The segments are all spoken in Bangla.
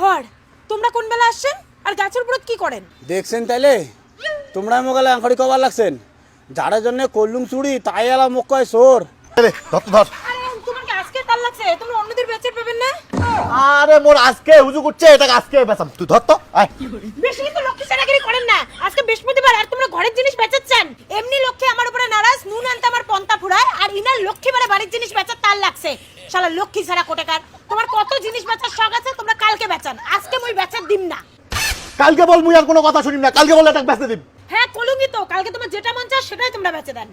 হর তোমরা কোন বেলা আসছেন? আর গাছের উপর কি করেন? দেখছেন তাইলে? তোমরা মোকালে আঙ্কড়ি কবার লাগছেন। যার জন্য কল্লুং চুড়ি তাই এলা মুখ কয় সোর ধর ধর। আরে তোমার কি আজকে তাল লাগছে? তোমরা অন্যদের পাবেন না? আরে মোর আজকে হুজু করছে এটা আজকে বেসাম তুই ধর তো আয়। বেশি তো লক্ষ্মী সেনাগিরি করেন না। আজকে বৃহস্পতিবার আর তোমরা ঘরের জিনিস এমনি লক্ষ্মী আমার উপরে নারাজ নুন আনতে আমার পন্তা ফুরায় আর ইনার লক্ষ্মী বারে বাড়ির জিনিস বেচার তাল লাগছে শালা লক্ষ্মী ছাড়া কোটেকার। তোমার কত জিনিস বেচার শখ আছে তোমরা কালকে বেচান। আজকে মই বেচার দিম না। কালকে বল মুই আর কোনো কথা শুনিম না কালকে বল এটা বেচতে দিম। হ্যাঁ কলুঙ্গি তো কালকে তোমার যেটা মন চায় সেটাই তোমরা বেচে দেন।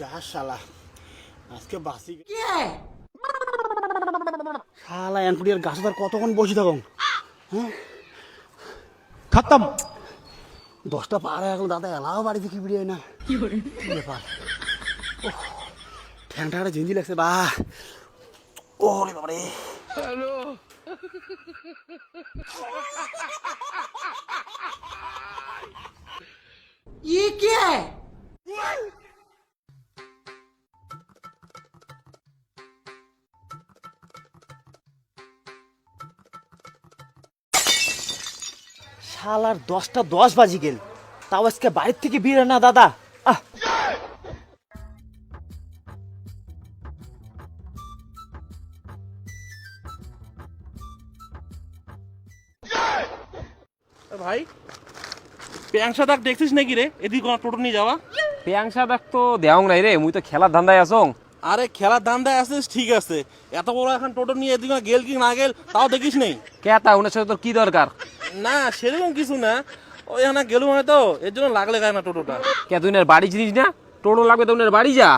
যা শালা আজকে বাসি কি শালা আঙ্কুড়ি গাছে তার কতক্ষণ বসে থাকুন হ্যাঁ? খতম। দশটা পার হয়ে গেল দাদা এলাও বাড়ি থেকে বেরিয়ে না? কি ব্যাপার? ঠ্যাংটা একটা ঝিঞ্জি লাগছে বা ওরে বাবারে ये क्या है শালার দশটা দশ বাজি গেল তাও আজকে বাড়ির থেকে বেরো না দাদা ভাই প্যাংসা দাগ দেখছিস নাকি রে? এদিকে টোটো নিয়ে যাওয়া। পেয়াংসা দেখ তো দেওয়াং নাই রে মুই তো খেলার ধান্দায় আসং আরে খেলার দান্দায় আসছিস ঠিক আছে। এত বড় এখন টোটো নিয়ে এদিকে গেল কি না গেল তাও দেখিস নেই। কে তা উনার সাথে তোর কি দরকার? না সেরকম কিছু না। ওই এখানে গেলু মানে তো এর জন্য লাগলে গায় না টোটোটা। কে তুই বাড়ি জিনিস না? টোটো লাগবে তো উনার বাড়ি যা।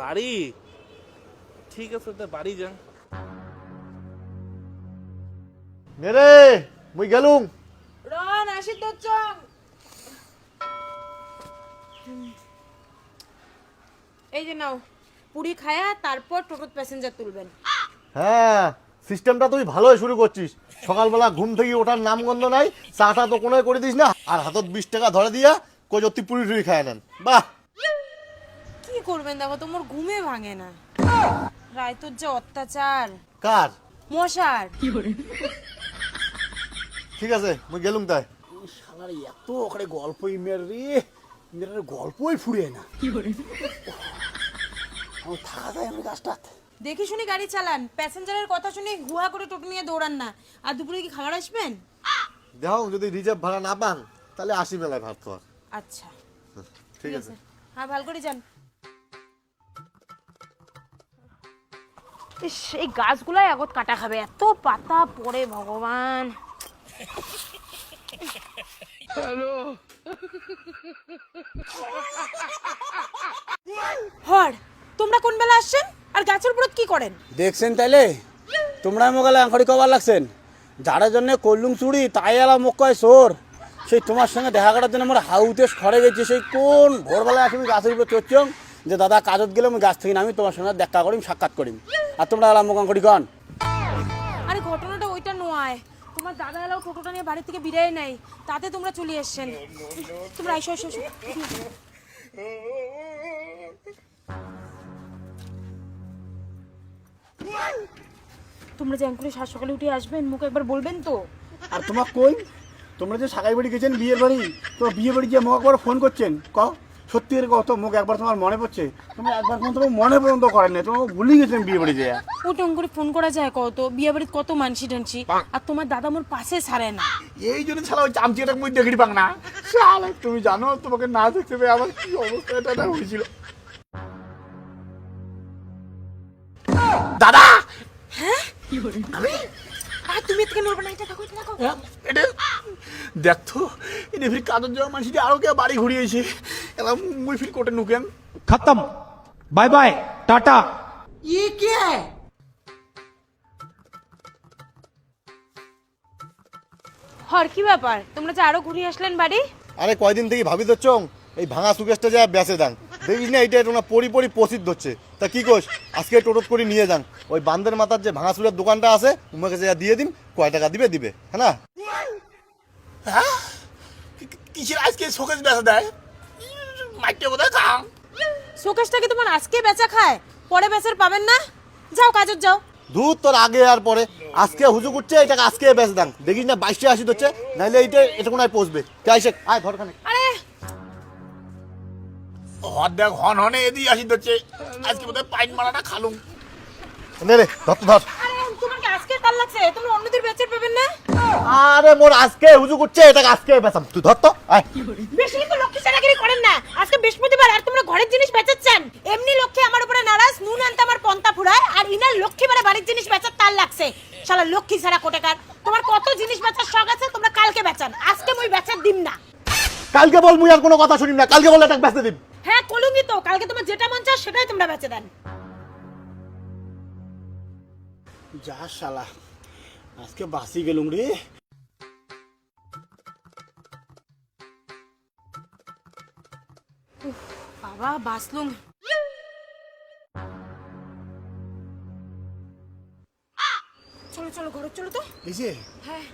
বাড়ি? ঠিক আছে তো বাড়ি যান মেরে মুই গেলুম। আসি তো চং এই যে নাও পুরি খায়া তারপর টোটোত প্যাসেঞ্জার তুলবেন। হ্যাঁ সিস্টেমটা তুই ভালোই শুরু করছিস। সকালবেলা ঘুম থেকে ওঠার নামগন্ধ নাই চাটা তো কোনোই করে দিস না আর হাতত বিশ টাকা ধরে দিয়া পুরি টুরি খায় নেন। বাহ! কি করবেন দেখো তোমার ঘুমে ভাঙে না। রায়তুর যে অত্যাচার। কার? মশার। ঠিক আছে মুই গেলুম তাই। শালার এত ওখানে গল্প ইমের রে। মেয়ের গল্পই ফুরিয়ে না। আমার থাকা যায় আমার গাছটা। দেখি শুনি গাড়ি চালান। প্যাসেঞ্জারের কথা শুনে গুহা করে টোটো নিয়ে দৌড়ান না। আর দুপুরে কি খাবার আসবেন? দেখো যদি রিজার্ভ ভাড়া না পান তাহলে আসি বেলায় ভাত খাওয়ার আচ্ছা। ঠিক আছে। হ্যাঁ ভালো করে যান। ইস এই গাছগুলাই আগত কাটা খাবে। এত পাতা পড়ে ভগবান। হর তোমরা কোন বেলা আসছেন? আর গাছের উপর কি করেন? দেখছেন তাইলে? তোমরা মোকালে আঙ্কড়ি কবার লাগছেন? যার জন্য কল্লুং চুড়ি তাই মুখ কয় সোর সেই তোমার সঙ্গে দেখা করার জন্য আমার হাউতে গেছি। সেই কোন ভোরবেলায় আসি গাছের উপর যে দাদা কাজত গেলে আমি গাছ থেকে নামি তোমার সঙ্গে দেখা করিম সাক্ষাৎ করিম। আর তোমরা এলা মুখ কন। আরে ঘটনাটা ওইটা নয়। তোমার দাদা এলাও টোটোটা নিয়ে বাড়ি থেকে বিদায় নেই তাতে তোমরা চলে এসছেন। তোমরা এসো এসো। তোমরা যে অ্যাঙ্কুরে সাত সকালে উঠে আসবেন, মুখ একবার বলবেন তো। আর তোমার কই? তোমরা যে সাগাই বাড়ি গেছেন বিয়ের বাড়ি, তো বিয়ে বাড়ি গিয়ে মুখ একবার ফোন করছেন, ক? সত্যি এর কত মুখ একবার তোমার মনে পড়ছে? তুমি একবার ফোন তোমার মনে পর্যন্ত করেন না তোমার ভুলে গেছেন বিয়ে বাড়ি যেয়ে। ওটা করে ফোন করা যায় কত? বিয়ে বাড়িতে কত মানসি টানসি? আর তোমার দাদা মোর পাশে সারে না। এই জন্য ছাড়া ওই চামচিটা মুই দেখি পাং না। শালা তুমি জানো তোমাকে না দেখতে পেয়ে আমার কি অবস্থা এটা না হয়েছিল। দাদা! আর তুমি থেকে নড়বে না এটা দেখো এটা দেখো এটা দেখতো এনে ফির কাজের যাওয়া মানুষটি আরো কেউ বাড়ি ঘুরিয়েছে এলা মুই ফির কোটে নুকেন खत्म बाय बाय टाटा হর কি ব্যাপার তোমরা যে আরো ঘুরে আসলেন বাড়ি আরে কয়দিন থেকে ভাবি তো চং এই ভাঙা সুকেশটা যা বেঁচে দেন দেখিস না এইটা তোমরা পরি পরি প্রসিদ্ধ হচ্ছে। তা কি কোস আজকে টোটোত করে নিয়ে যান। ওই বান্দের মাথার যে ভাঙা সুরের দোকানটা আছে তোমাকে যা দিয়ে দিন কয় টাকা দিবে দিবে হ্যাঁ না? হ্যাঁ? কিসের আজকে শোকেস বেসা দেয়? মাইকে কোথায় খাম শোকেসটা কি তোমার আজকে বেচা খায়? পরে বেচার পাবেন না? যাও কাজের যাও। দুধ তোর আগে আর পরে। আজকে হুজু করছে এটাকে আজকে বেচ দাং দেখিস না বাইশে আসি হচ্ছে নাইলে এইটা এটা কোনো পচবে। চাই সে আয় ঘর খানে আরে হর দেখ হন হনে এদি আসি হচ্ছে। আজকে বোধহয় পাইন মারাটা খালুম। নে রে ধর ধর। আরে তোমার কি আজকে তাল লাগছে? তোমরা অন্যদের বেচার পাবেন না? আরে মোর আজকে হুজু করছে এটাকে আজকে বেচাম। তুই ধর তো আয়। বেশি কিন্তু লক্ষ্মী ছাড়াগিরি করেন না। আজকে বৃহস্পতিবার আর তোমরা ঘরের জিনিস বেচাচ্ছেন। এমনি লক্ষ্মী আমার উপরে নারাজ নুন আনতে আমার পন্তা ফুরায় আর ইনার লক্ষ্মী মানে বাড়ির জিনিস বেচার তার লাগছে। শালা লক্ষ্মী ছাড়া কোটেকার। তোমার কত জিনিস বেচার শখ আছে তোমরা কালকে বেচান। আজকে মুই বেচার দিন না। কালকে বল মুই আর কোনো কথা শুনি না। কালকে বল এটাকে বেচতে দিন হ্যাঁ কলুঙ্গি তো। কালকে তোমার যেটা মন চায় সেটাই তোমরা বেচে দেন। যা শালা। আজকে বাসি গেলুম রে। বাবা বাসলুম চলো চলো ঘরে চলো তো। এই যে। হ্যাঁ।